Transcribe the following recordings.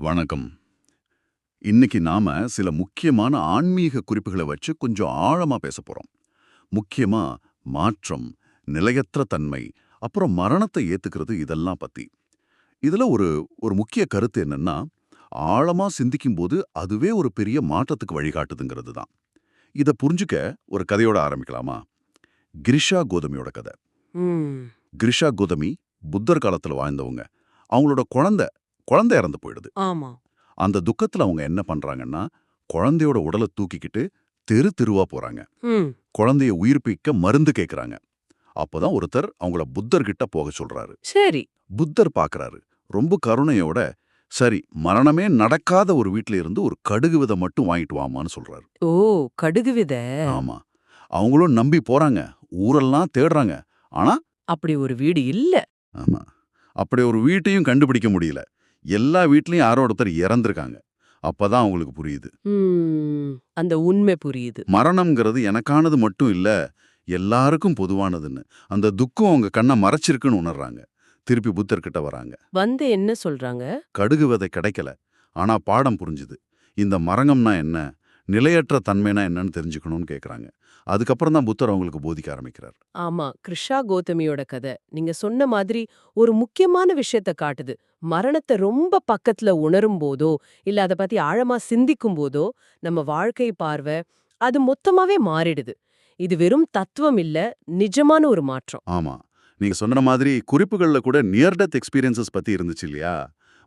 வணக்கம். இன்னைக்கு நாம சில முக்கியமான ஆன்மீக குறிப்புகளை வச்சு கொஞ்சம் ஆழமா பேச போறோம். முக்கியமா மாற்றம் நிலையற்ற தன்மை அப்புறம் மரணத்தை ஏத்துக்கிறது இதெல்லாம் பத்தி. இதுல ஒரு ஒரு முக்கிய கருத்து என்னன்னா ஆழமா சிந்திக்கும் போது அதுவே ஒரு பெரிய மாற்றத்துக்கு வழிகாட்டுதுங்கிறது தான். இதை புரிஞ்சுக்க ஒரு கதையோட ஆரம்பிக்கலாமா? கிரிஷா கோதமியோட கதை. கிரிஷா கோதமி புத்தர் காலத்துல வாழ்ந்தவங்க. அவங்களோட குழந்தை குழந்தை இறந்து போயிடுது. ஆமா. அந்த துக்கத்துல அவங்க என்ன பண்றாங்கன்னா குழந்தையோட உடலை தூக்கிக்கிட்டு தெரு தெருவா போறாங்க. குழந்தைய உயிர்ப்பிக்க மருந்து கேக்குறாங்க. அப்பதான் ஒருத்தர் அவங்கள புத்தர்கிட்ட போக சொல்றாரு. சரி. புத்தர் பாக்குறாரு. ரொம்ப கருணையோட சரி மரணமே நடக்காத ஒரு வீட்ல இருந்து ஒரு கடுகு விதை மட்டும் வாங்கிட்டு வாமான்னு சொல்றாரு. ஓ கடுகு வித. ஆமா. அவங்களும் நம்பி போறாங்க. ஊரெல்லாம் தேடுறாங்க. ஆனா அப்படி ஒரு வீடு இல்ல. ஆமா. அப்படி ஒரு வீட்டையும் கண்டுபிடிக்க முடியல. எல்லா வீட்லயும் யாரோ ஒருத்தர் இறந்திருக்காங்க. அப்பதான் அவங்களுக்கு புரியுது. அந்த உண்மை புரியுது. மரணம்ங்கிறது எனக்கானது மட்டும் இல்ல எல்லாருக்கும் பொதுவானதுன்னு. அந்த துக்கம் அவங்க கண்ணை மறைச்சிருக்குன்னு உணர்றாங்க. திருப்பி புத்தர்கிட்ட வராங்க. வந்து என்ன சொல்றாங்க? கடுகு விதை கிடைக்கல. ஆனா பாடம் புரிஞ்சுது. இந்த மரங்கம்னா என்ன? நிலையற்ற தன்மைனா என்னன்னு தெரிஞ்சுக்கணும்னு கேக்குறாங்க. அதுக்கப்புறம் தான் புத்தர் அவங்களுக்கு போதிக்க ஆரம்பிக்கிறார். ஆமா கிருஷா கோதமியோட கதை. நீங்க சொன்ன மாதிரி ஒரு முக்கியமான விஷயத்த காட்டுது. மரணத்தை ரொம்ப பக்கத்துல உணரும் போதோ இல்ல அத பத்தி ஆழமா சிந்திக்கும் போதோ நம்ம வாழ்க்கை பார்வை அது மொத்தமாவே மாறிடுது. இது வெறும் தத்துவம் இல்ல நிஜமான ஒரு மாற்றம். ஆமா. நீங்க சொன்ன மாதிரி குறிப்புகள்ல கூட நியர் டெத் எக்ஸ்பீரியன்சஸ் பத்தி இருந்துச்சு இல்லையா?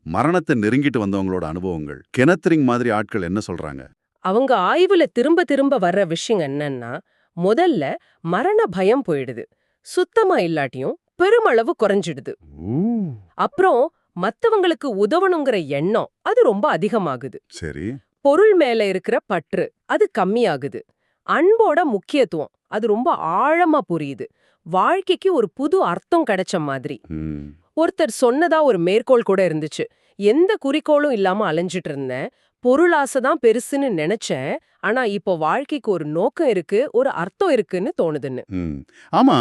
மரணத்தை நெருங்கிட்டு வந்தவங்களோட அனுபவங்கள் கெனத்ரிங் மாதிரி ஆட்கள் என்ன சொல்றாங்க? அவங்க ஆய்வுல திரும்ப திரும்ப வர்ற விஷயம் என்னன்னா முதல்ல மரண பயம் போயிடுது. சுத்தமா இல்லாட்டியும் பெருமளவு குறைஞ்சிடுது. அப்புறம் மத்தவங்களுக்கு உதவணுங்கிற எண்ணம் அது ரொம்ப அதிகமாகுது. சரி. பொருள் மேல இருக்கிற பற்று அது கம்மியாகுது. அன்போட முக்கியத்துவம் அது ரொம்ப ஆழமா புரியுது. வாழ்க்கைக்கு ஒரு புது அர்த்தம் கிடைச்ச மாதிரி. ஒருத்தர் சொன்னதா ஒரு மேற்கோள் கூட இருந்துச்சு. எந்த குறிக்கோளும் இல்லாம அலைஞ்சிட்டு இருந்தேன். பொருளாசை தான் பெருசுன்னு நினைச்சேன். ஆனா இப்போ வாழ்க்கைக்கு ஒரு நோக்கம் இருக்கு ஒரு அர்த்தம் இருக்குன்னு தோணுதுன்னு. ஆமா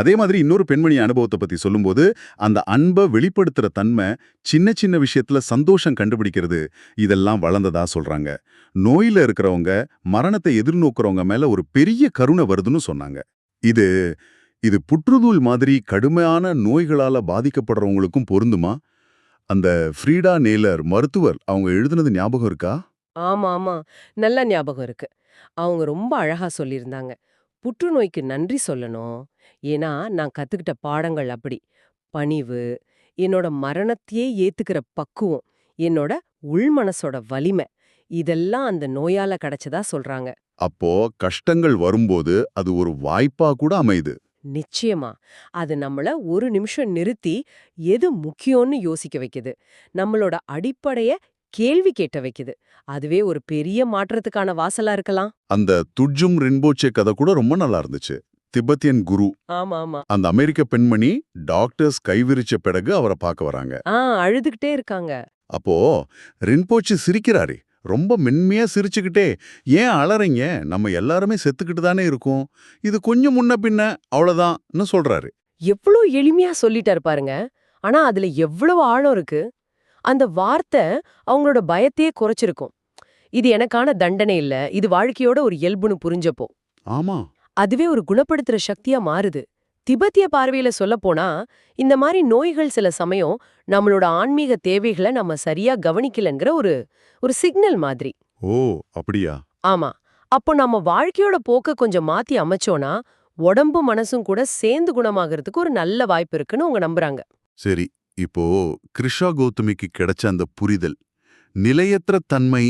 அதே மாதிரி இன்னொரு பெண்மணி அனுபவத்தை பத்தி சொல்லும்போது அந்த அன்பை வெளிப்படுத்துற தன்மை சின்ன சின்ன விஷயத்துல சந்தோஷம் கண்டுபிடிக்கிறது இதெல்லாம் வளர்ந்ததா சொல்றாங்க. நோயில இருக்கிறவங்க மரணத்தை எதிர்நோக்குறவங்க மேல ஒரு பெரிய கருணை வருதுன்னு சொன்னாங்க. இது இது புற்றுநூல் மாதிரி கடுமையான நோய்களால பாதிக்கப்படுறவங்களுக்கும் பொருந்துமா? அந்த ஃப்ரீடா நேலர் மருத்துவர் அவங்க எழுதுனது ஞாபகம் இருக்கா? ஆமா ஆமா நல்ல ஞாபகம் இருக்கு. அவங்க ரொம்ப அழகா சொல்லியிருந்தாங்க. புற்றுநோய்க்கு நன்றி சொல்லணும். ஏன்னா நான் கத்துக்கிட்ட பாடங்கள் அப்படி. பணிவு என்னோட மரணத்தையே ஏத்துக்கிற பக்குவம் என்னோட உள்மனசோட வலிமை இதெல்லாம் அந்த நோயால கிடைச்சதா சொல்றாங்க. அப்போ கஷ்டங்கள் வரும்போது அது ஒரு வாய்ப்பா கூட அமையுது. நிச்சயமா. அது நம்மள ஒரு நிமிஷம் நிறுத்தி எது முக்கியம்னு யோசிக்க வைக்குது. நம்மளோட அடிப்படைய கேள்வி கேட்ட வைக்குது. அதுவே ஒரு பெரிய மாற்றத்துக்கான வாசலா இருக்கலாம். அந்த துட்ஜும் ரின்போச்சே கதை கூட ரொம்ப நல்லா இருந்துச்சு. திபெத்தியன் குரு. ஆமா ஆமா அந்த அமெரிக்க பெண்மணி டாக்டர்ஸ் கைவிரிச்ச பிறகு அவரை பார்க்க வராங்க. ஆ அழுதுகிட்டே இருக்காங்க. அப்போ ரின்போச்சு சிரிக்கிறாரே. ரொம்ப மென்மையா சிரிச்சுக்கிட்டே ஏன் அலறீங்க? நம்ம எல்லாருமே செத்துக்கிட்டு தானே இருக்கோம். இது கொஞ்சம் முன்ன பின்ன அவ்வளவுதான்னு சொல்றாரு. எவ்வளவு எளிமையா சொல்லிட்டாரு பாருங்க. ஆனா அதுல எவ்வளவு ஆழம் இருக்கு. அந்த வார்த்தை அவங்களோட பயத்தையே குறைச்சிருக்கும். இது எனக்கான தண்டனை இல்ல. இது வாழ்க்கையோட ஒரு இயல்புன்னு புரிஞ்சப்போ. ஆமா. அதுவே ஒரு குணப்படுத்துற சக்தியா மாறுது. திபெத்திய பார்வையில சொல்லப்போனா இந்த மாதிரி நோய்கள் சில சமயம் நம்மளோட ஆன்மீக தேவைகளை நம்ம சரியா கவனிக்கலங்கிற ஒரு ஒரு சிக்னல் மாதிரி. ஓ அப்படியா? ஆமா. அப்போ நம்ம வாழ்க்கையோட போக்க கொஞ்சம் மாத்தி அமைச்சோனா உடம்பு மனசும் கூட சேர்ந்து குணமாகறதுக்கு ஒரு நல்ல வாய்ப்பு இருக்குன்னு அவங்க நம்புறாங்க. சரி இப்போ கிருஷா கௌதமிக்கு கிடைச்ச அந்த புரிதல் நிலையற்ற தன்மை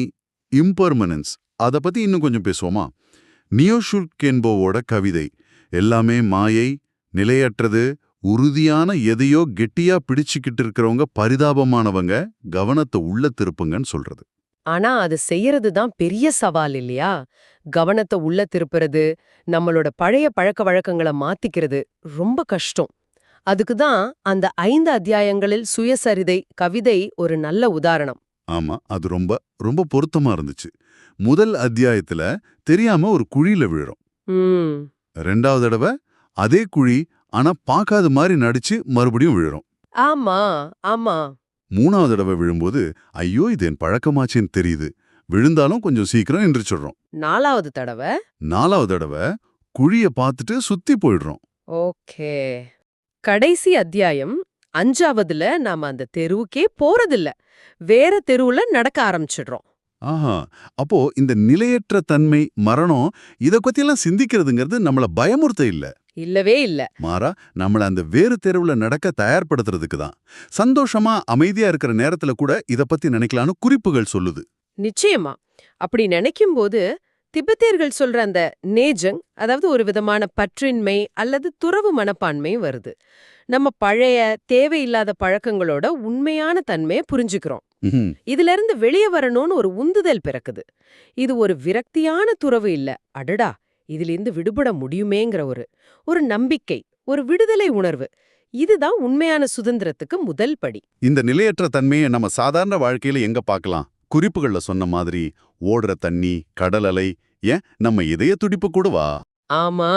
இம்பர்மனன்ஸ் அத பத்தி இன்னும் கொஞ்சம் பேசுவோமா? நியோஷுல் கென்போவோட கவிதை எல்லாமே மாயை நிலையற்றது உறுதியான எதையோ கெட்டியா பிடிச்சுக்கிட்டு இருக்கிறவங்க பரிதாபமானவங்க கவனத்தை உள்ள திருப்புங்கன்னு சொல்றது. ஆனா அது செய்யறது தான் பெரிய சவால் இல்லையா? கவனத்தை உள்ள திருப்புறது நம்மளோட பழைய பழக்க வழக்கங்களை மாத்திக்கிறது ரொம்ப கஷ்டம். அதுக்கு தான் அந்த ஐந்து அத்தியாயங்களில் சுயசரிதை கவிதை ஒரு நல்ல உதாரணம். ஆமா அது ரொம்ப ரொம்ப பொருத்தமா இருந்துச்சு. முதல் அத்தியாயத்துல தெரியாம ஒரு குழியில விழுறோம். ரெண்டாவது தடவை அதே குழி ஆனா பார்க்காத மாதிரி நடிச்சு மறுபடியும் விழுறோம். ஆமா ஆமா. மூணாவது தடவை விழும்போது ஐயோ இது என் பழக்கமாச்சேன்னு தெரியுது. விழுந்தாலும் கொஞ்சம் சீக்கிரம் எந்திரிச்சிடுறோம். நாலாவது தடவை? நாலாவது தடவை குழிய பார்த்துட்டு சுத்தி போயிடுறோம். ஓகே. கடைசி அத்தியாயம். அஞ்சாவதுல நாம அந்த தெருவுக்கே போறதில்ல. வேற தெருவுல நடக்க ஆரம்பிச்சிடுறோம். ஆஹா. அப்போ இந்த நிலையற்ற தன்மை மரணம் இத பத்தியெல்லாம் சிந்திக்கிறதுங்கிறது நம்மள பயமுறுத்த இல்ல. இல்லவே இல்ல. மாறா நம்மள அந்த வேறு தெருவுல நடக்க தயார்படுத்துறதுக்கு தான். சந்தோஷமா அமைதியா இருக்கிற நேரத்துல கூட இத பத்தி நினைக்கலான்னு குறிப்புகள் சொல்லுது. நிச்சயமா. அப்படி நினைக்கும்போது திபெத்தியர்கள் சொல்ற அந்த நேஜங் அதாவது ஒரு விதமான பற்றின்மை அல்லது துறவு மனப்பான்மை வருது. நம்ம பழைய தேவையில்லாத பழக்கங்களோட உண்மையான தன்மையை புரிஞ்சுக்கிறோம். இதுல இருந்து வெளியே வரணும்னு ஒரு உந்துதல் பிறக்குது. இது ஒரு விரக்தியான துறவு இல்ல. அடடா! இதிலிருந்து விடுபட முடியுமேங்கிற ஒரு ஒரு நம்பிக்கை ஒரு விடுதலை உணர்வு இதுதான் உண்மையான சுதந்திரத்துக்கு முதல் படி. இந்த நிலையற்ற தன்மையை நம்ம சாதாரண வாழ்க்கையில எங்க பார்க்கலாம்? குறிப்புகள்ல சொன்ன மாதிரி ஓடுற தண்ணி கடல் அலை ஏன் நம்ம இதய துடிப்பு கூடவா? ஆமா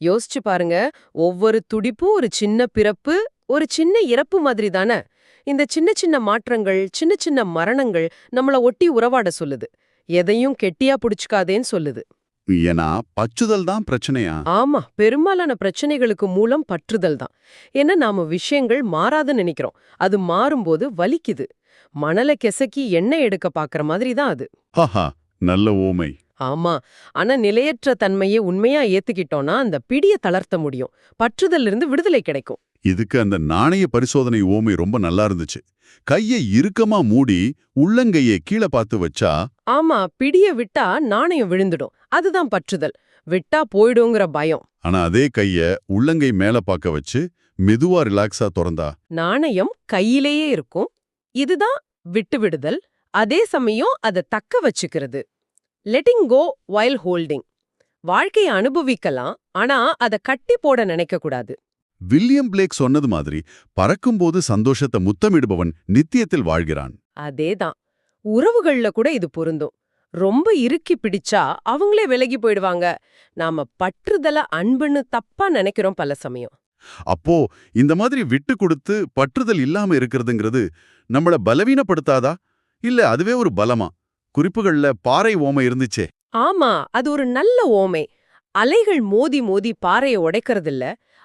யோசிச்சு பாருங்க ஒவ்வொரு துடிப்பும் ஒரு சின்ன பிறப்பு ஒரு சின்ன இறப்பு மாதிரி தானே? இந்த சின்ன சின்ன மாற்றங்கள் சின்ன சின்ன மரணங்கள் நம்மள ஒட்டி உறவாட சொல்லுது. எதையும் கெட்டியா புடிச்சுக்காதேன்னு சொல்லுது. ஏன்னா பச்சுதல் தான் பிரச்சனையா? ஆமா பெரும்பாலான பிரச்சனைகளுக்கு மூலம் பற்றுதல் தான். ஏன்னா நாம விஷயங்கள் மாறாதுன்னு நினைக்கிறோம். அது மாறும்போது வலிக்குது. மணலை கெசக்கி எண்ணெய் எடுக்க பாக்குற மாதிரி தான் அது. ஹாஹா நல்ல ஓமை ஆமா ஆனா நிலையற்ற தன்மையை உண்மையா ஏத்துக்கிட்டோம்னா அந்த பிடிய தளர்த்த முடியும். பற்றுதல்ல இருந்து விடுதலை கிடைக்கும். இதுக்கு அந்த நாணய பரிசோதனை ஓமை ரொம்ப நல்லா இருந்துச்சு. கையை இறுக்கமா மூடி உள்ளங்கையை கீழே பார்த்து வச்சா ஆமா பிடிய விட்டா நாணயம் விழுந்துடும். அதுதான் பற்றுதல். விட்டா போயிடுங்கிற பயம். ஆனா அதே கைய உள்ளங்கை மேல பார்க்க வச்சு மெதுவா ரிலாக்ஸா திறந்தா. நாணயம் கையிலேயே இருக்கும். இதுதான் விட்டு விடுதல். அதே சமயம் அதை தக்க வச்சுக்கிறது. லெட்டிங் கோ வைல் ஹோல்டிங் வாழ்க்கையை அனுபவிக்கலாம் ஆனா அதை கட்டி போட நினைக்க கூடாது. வில்லியம் பிளேக் சொன்னது மாதிரி பறக்கும்போது சந்தோஷத்தை முத்தமிடுபவன் நித்தியத்தில் வாழ்கிறான். அதேதான். உறவுகள்ல கூட இது பொருந்தும். ரொம்ப இறுக்கி பிடிச்சா அவங்களே விலகி போயிடுவாங்க. நாம பற்றுதல அன்புன்னு தப்பா நினைக்கிறோம் பல சமயம். அப்போ இந்த மாதிரி விட்டு கொடுத்து பற்றுதல் இல்லாம இருக்கிறதுங்கிறது நம்மள பலவீனப்படுத்தாதா? இல்ல அதுவே ஒரு பலமா? குறிப்புகள்ல பாறை ஓமை இருந்துச்சே. ஆமா அது ஒரு நல்ல ஓமை. அலைகள் மோதி மோதி பாறையை உடைக்கறதில்ல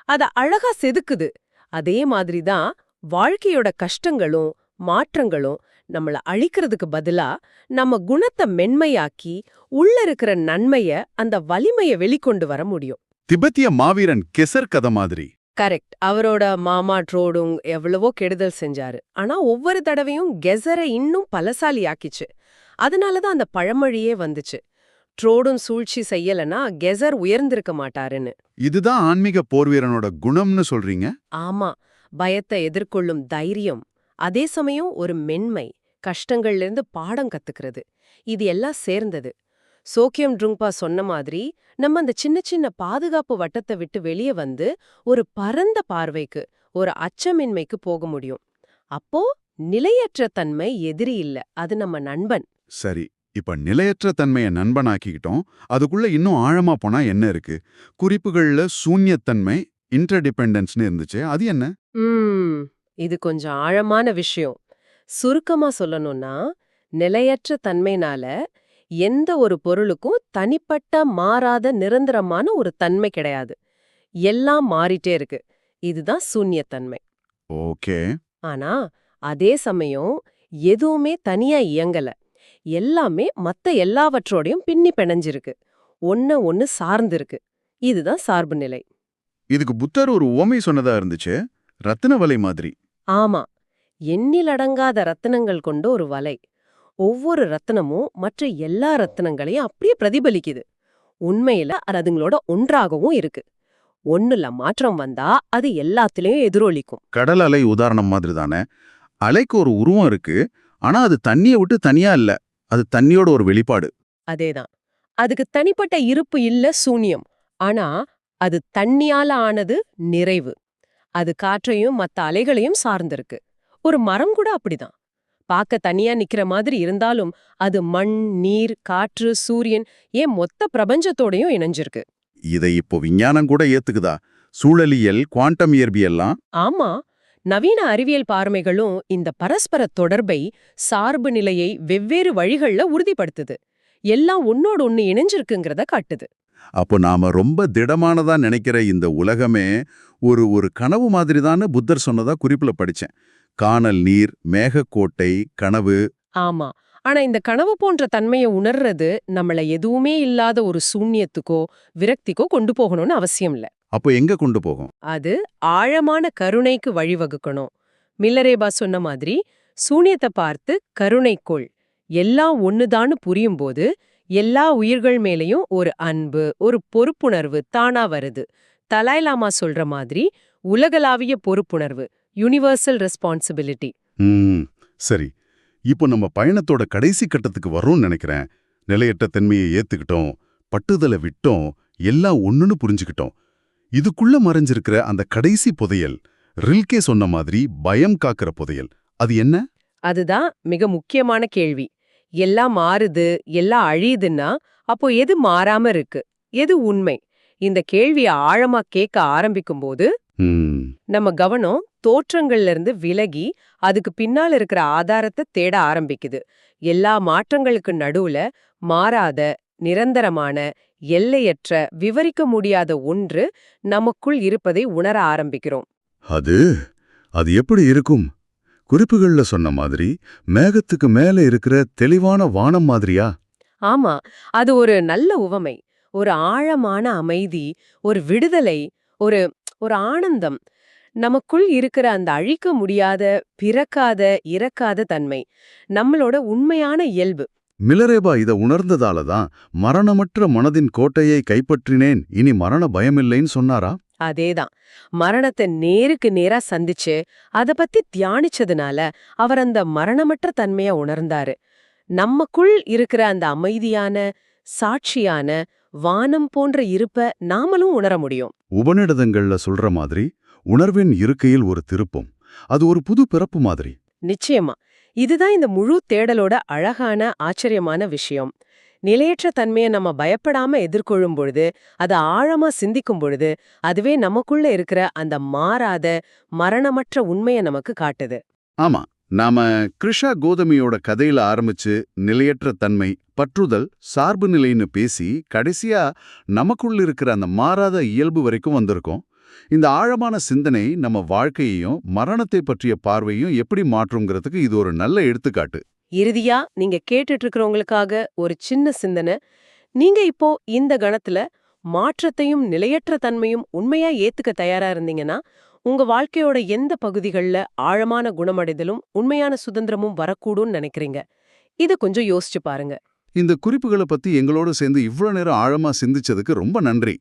அத அழகா செதுக்குது. அதே மாதிரி தான் வாழ்க்கையோட கஷ்டங்களும் மாற்றங்களும் நம்மள அழிக்கிறதுக்கு பதிலா நம்ம குணத்தை மென்மையாக்கி உள்ள இருக்கிற நன்மைய அந்த வலிமைய வெளிக்கொண்டு வர முடியும். திபெத்திய மாவீரன் கெசர் கதை மாதிரி. கரெக்ட். அவரோட மாமா ட்ரோடுங் எவ்வளவோ கெடுதல் செஞ்சாரு. ஆனா ஒவ்வொரு தடவையும் கெசரை இன்னும் பலசாலி ஆக்கிச்சு அதனாலதான் அந்த பழமொழியே வந்துச்சு. ட்ரோடும் சூழ்ச்சி செய்யலனா கெசர் உயர்ந்திருக்க மாட்டாருன்னு. இதுதான் ஆன்மீக போர்வீரனோட குணம்னு சொல்றீங்க? ஆமா. பயத்தை எதிர்கொள்ளும் தைரியம் அதே சமயம் ஒரு மென்மை. கஷ்டங்கள்ல இருந்து பாடம் கத்துக்கிறது. இது எல்லாம் சேர்ந்தது. சோக்கியம் ட்ருங்பா சொன்ன மாதிரி நம்ம அந்த சின்ன சின்ன பாதுகாப்பு வட்டத்தை விட்டு வெளியே வந்து ஒரு பரந்த பார்வைக்கு ஒரு அச்சமின்மைக்கு போக முடியும். அப்போ நிலையற்ற தன்மை எதிரி இல்ல. அது நம்ம நண்பன். சரி. இப்ப நிலையற்ற தன்மையை நண்பனாக்கிக்கிட்டோம். அதுக்குள்ள இன்னும் ஆழமா போனா என்ன இருக்கு? குறிப்புகள்ல சூன்யத்தன்மை இன்டர்டிபெண்டன்ஸ்னு இருந்துச்சு அது என்ன? இது கொஞ்சம் ஆழமான விஷயம். சுருக்கமா சொல்லணும்னா நிலையற்ற தன்மைனால எந்த ஒரு பொருளுக்கும் தனிப்பட்ட மாறாத நிரந்தரமான ஒரு தன்மை கிடையாது. எல்லாம் மாறிட்டே இருக்கு. இதுதான் சூன்யத்தன்மை. ஓகே. ஆனா அதே சமயம் எதுவுமே தனியா இயங்கல. எல்லாமே மத்த எல்லாவற்றோடையும் பின்னி பிணைஞ்சிருக்கு. ஒன்ன ஒன்னு சார்ந்திருக்கு. இதுதான் சார்பு நிலை. இதுக்கு புத்தர் ஒரு உவமை சொன்னதா இருந்துச்சு. ரத்தின வலை மாதிரி. ஆமா. எண்ணிலடங்காத ரத்தினங்கள் கொண்ட ஒரு வலை. ஒவ்வொரு ரத்தினமும் மற்ற எல்லா ரத்தினங்களையும் அப்படியே பிரதிபலிக்குது. உண்மையில அது அதுங்களோட ஒன்றாகவும் இருக்கு. ஒண்ணுல மாற்றம் வந்தா அது எல்லாத்துலயும் எதிரொலிக்கும். கடல் அலை உதாரணம் மாதிரி தானே அலைக்கு ஒரு உருவம் இருக்கு. ஆனா அது தண்ணியை விட்டு தனியா இல்ல. அது தண்ணியோட ஒரு வெளிப்பாடு. அதேதான். அதுக்கு தனிப்பட்ட இருப்பு இல்ல சூன்யம். ஆனா அது தண்ணியால ஆனது நிறைவு. அது காற்றையும் மத்த அலைகளையும் சார்ந்திருக்கு. ஒரு மரம் கூட அப்படிதான். பார்க்க தனியா நிக்கிற மாதிரி இருந்தாலும் அது மண் நீர் காற்று சூரியன் ஏன் மொத்த பிரபஞ்சத்தோடையும் இணைஞ்சிருக்கு? இதை இப்போ விஞ்ஞானம் கூட ஏத்துக்குதா? சூழலியல் குவாண்டம் இயற்பியல்லாம்? ஆமா. நவீன அறிவியல் பார்மைகளும் இந்த பரஸ்பர தொடர்பை சார்பு நிலையை வெவ்வேறு வழிகள்ல உறுதிப்படுத்துது. எல்லாம் ஒன்னோட ஒண்ணு இணைஞ்சிருக்குங்கிறத காட்டுது. அப்போ நாம ரொம்ப திடமானதா நினைக்கிற இந்த உலகமே ஒரு ஒரு கனவு மாதிரிதான்னு புத்தர் சொன்னதா குறிப்புல படிச்சேன். காணல் நீர் மேகக்கோட்டை கனவு. ஆமா. ஆனா இந்த கனவு போன்ற தன்மையை உணர்றது நம்மள எதுவுமே இல்லாத ஒரு சூன்யத்துக்கோ விரக்திக்கோ கொண்டு போகணும்னு அவசியம் இல்ல. அப்போ எங்க கொண்டு போகும்? அது ஆழமான கருணைக்கு வழிவகுக்கணும். மில்லரேபா சொன்ன மாதிரி சூனியத்தை பார்த்து கருணைக்கொள் எல்லாம் ஒண்ணுதான்னு புரியும்போது எல்லா உயிர்கள் மேலயும் ஒரு அன்பு ஒரு பொறுப்புணர்வு தானா வருது. தலாய் லாமா சொல்ற மாதிரி உலகளாவிய பொறுப்புணர்வு. யுனிவர்சல் ரெஸ்பான்சிபிலிட்டி சரி. இப்போ நம்ம பயணத்தோட கடைசி கட்டத்துக்கு வரோம்னு நினைக்கிறேன். நிலையற்ற தன்மையை ஏத்துக்கிட்டோம் பட்டுதலை விட்டோம் எல்லாம் ஒண்ணுன்னு புரிஞ்சுக்கிட்டோம். இதுக்குள்ள மறைஞ்சிருக்கிற அந்த கடைசி புதையல் ரில்கே சொன்ன மாதிரி பயம் காக்கிற புதையல் அது என்ன? அதுதான் மிக முக்கியமான கேள்வி. எல்லாம் மாறுது எல்லாம் அழியுதுன்னா அப்போ எது மாறாம இருக்கு? எது உண்மை? இந்த கேள்விய ஆழமா கேட்க ஆரம்பிக்கும்போது ம். நம்ம கவனம் தோற்றங்கள்ல இருந்து விலகி அதுக்கு பின்னால இருக்கிற ஆதாரத்தை தேட ஆரம்பிக்குது. எல்லா மாற்றங்களுக்கு நடுவுல மாறாத நிரந்தரமான எல்லையற்ற விவரிக்க முடியாத ஒன்று நமக்குள் இருப்பதை உணர ஆரம்பிக்கிறோம். அது அது எப்படி இருக்கும்? குறிப்புகள்ல சொன்ன மாதிரி மேகத்துக்கு மேல இருக்கிற தெளிவான வானம் மாதிரியா? ஆமா அது ஒரு நல்ல உவமை. ஒரு ஆழமான அமைதி ஒரு விடுதலை ஒரு ஒரு ஆனந்தம். நமக்குள் இருக்கிற அந்த அழிக்க முடியாத பிறக்காத இறக்காத தன்மை நம்மளோட உண்மையான இயல்பு. மிலரேபா இத உணர்ந்ததால தான் மரணமற்ற மனதின் கோட்டையை கைப்பற்றினேன். இனி மரண பயமில்லைன்னு சொன்னாரா? அதேதான். மரணத்தை நேருக்கு நேரா சந்திச்சு அத பத்தி தியானிச்சதுனால அவர் அந்த மரணமற்ற தன்மைய உணர்ந்தாரு. நமக்குள் இருக்கிற அந்த அமைதியான சாட்சியான வானம் போன்ற இருப்ப நாமளும் உணர முடியும். உபநிடதங்கள்ல சொல்ற மாதிரி உணர்வின் இருக்கையில் ஒரு திருப்பம். அது ஒரு புது பிறப்பு மாதிரி. நிச்சயமா. இதுதான் இந்த முழு தேடலோட அழகான ஆச்சரியமான விஷயம். நிலையற்ற தன்மையை நம்ம பயப்படாம எதிர்கொள்ளும் பொழுது அதை ஆழமா சிந்திக்கும் பொழுது அதுவே நமக்குள்ள இருக்கிற அந்த மாறாத மரணமற்ற உண்மையை நமக்கு காட்டுது. ஆமா. நாம கிருஷா கோதமியோட கதையில ஆரம்பிச்சு நிலையற்ற தன்மை பற்றுதல் சார்பு நிலைன்னு பேசி கடைசியா நமக்குள்ள இருக்கிற அந்த மாறாத இயல்பு வரைக்கும் வந்திருக்கோம். இந்த ஆழமான சிந்தனை நம்ம வாழ்க்கையையும் மரணத்தை பற்றிய பார்வையும் எப்படி மாற்றுங்கிறதுக்கு இது ஒரு நல்ல எடுத்துக்காட்டு. இறுதியா நீங்க கேட்டுட்டு இருக்கிறவங்களுக்காக ஒரு சின்ன சிந்தனை. நீங்க இப்போ இந்த கணத்துல மாற்றத்தையும் நிலையற்ற தன்மையும் உண்மையா ஏத்துக்க தயாரா இருந்தீங்கன்னா உங்க வாழ்க்கையோட எந்த பகுதிகள்ல ஆழமான குணமடைதலும் உண்மையான சுதந்திரமும் வரக்கூடும்னு நினைக்கிறீங்க? இத கொஞ்சம் யோசிச்சு பாருங்க. இந்த குறிப்புகளை பத்தி எங்களோட சேர்ந்து இவ்வளவு நேரம் ஆழமா சிந்திச்சதுக்கு ரொம்ப நன்றி.